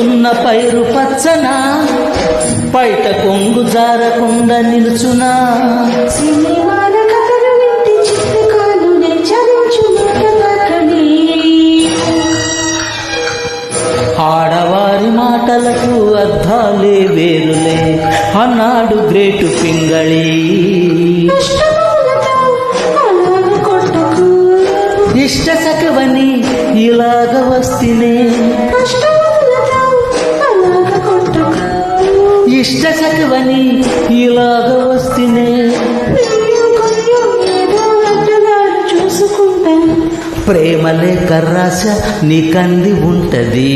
ఉన్న పైరు పచ్చన బయట కొంగు జారకుండా నిలుచునా. ఆడవారి మాటలకు అర్థాలే వేరులే అన్నాడు గ్రేటు పింగళి. ఇష్ట సకవని ఇలాగ వస్తేనే కష్టములతో ఇష్ట ఇలాగ వస్తేనే నేను ప్రేమలే కర్రాశ నీకంది ఉంటది.